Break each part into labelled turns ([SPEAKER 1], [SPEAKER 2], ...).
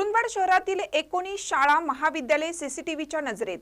[SPEAKER 1] कुरुंदवाड शहरातील एकोणीस शाळा महाविद्यालय सीसीटीव्हीच्या नजरेत.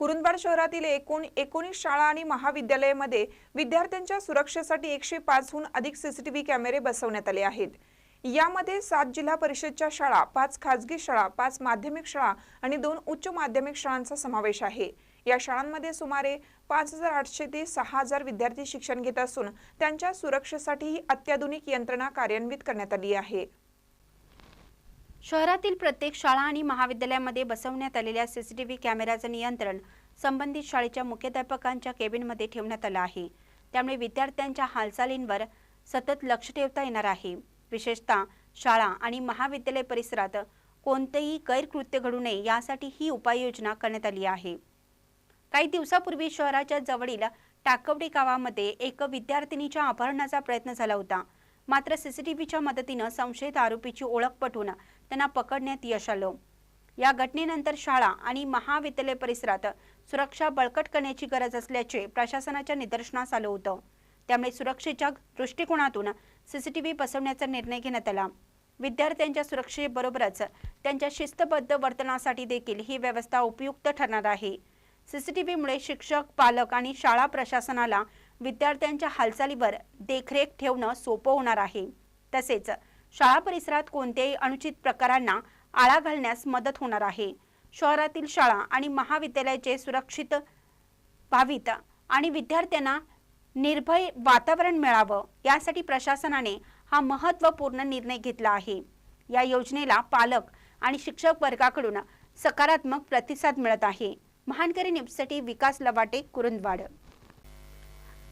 [SPEAKER 1] कुरुंदवाड शहरातील एकूण एकोणीस शाळा आणि महाविद्यालयामध्ये विद्यार्थ्यांच्या सुरक्षेसाठी एकशे पाचहून अधिक सीसीटीव्ही कॅमेरे बसवण्यात आले आहेत. यामध्ये सात जिल्हा परिषदच्या शाळा पाच खाजगी शाळा पाच माध्यमिक शाळा आणि दोन उच्च माध्यमिक शाळांचा समावेश आहे. या शाळांमध्ये सुमारे पाच हजार आठशे ते सहा हजार विद्यार्थी शिक्षण घेत असून त्यांच्या सुरक्षेसाठी ही अत्याधुनिक यंत्रणा कार्यान्वित करण्यात आली आहे.
[SPEAKER 2] शहरातील प्रत्येक शाळा आणि महाविद्यालयामध्ये बसवण्यात आलेल्या सीसीटीव्ही कॅमेऱ्याचं नियंत्रण संबंधित शाळेच्या मुख्याध्यापकांच्या केबिनमध्ये ठेवण्यात आलं आहे. त्यामुळे विद्यार्थ्यांच्या हालचालींवर सतत लक्ष ठेवता येणार आहे. विशेषतः शाळा आणि महाविद्यालय परिसरात कोणतेही गैरकृत्य घडू नये यासाठी ही उपाययोजना करण्यात आली आहे. काही दिवसापूर्वी शहराच्या जवळील टाकवडे गावामध्ये एक विद्यार्थिनीच्या अपहरणाचा प्रयत्न झाला होता. मात्र सीसीटीव्हीच्या मदतीनं संशयित आरोपीची ओळख पटवून त्यांना पकडण्यात यश आलं. या घटनेनंतर शाळा आणि महाविद्यालय परिसरात सुरक्षा बळकट करण्याची गरज असल्याचे प्रशासनाच्या निदर्शनास आलं होतं. त्यामुळे सुरक्षेच्या दृष्टिकोनातून सीसीटीव्ही बसवण्याचा निर्णय घेण्यात आला. विद्यार्थ्यांच्या सुरक्षेबरोबरच त्यांच्या शिस्तबद्ध वर्तनासाठी देखील ही व्यवस्था उपयुक्त ठरणार आहे. सीसीटीव्हीमुळे शिक्षक पालक आणि शाळा प्रशासनाला विद्यार्थ्यांच्या हालचालीवर देखरेख ठेवणं सोपं होणार आहे. तसेच शाळा परिसरात कोणत्याही अनुचित प्रकारांना आळा घालण्यास मदत होणार आहे. शहरातील शाळा आणि महाविद्यालयाचे सुरक्षित व्हावीत आणि विद्यार्थ्यांना निर्भय वातावरण मिळावं यासाठी प्रशासनाने हा महत्त्वपूर्ण निर्णय घेतला आहे. या योजनेला पालक आणि शिक्षक वर्गाकडून सकारात्मक प्रतिसाद मिळत आहे. महानकरी न्यूजसाठी विकास लवाटे कुरुंदवाड.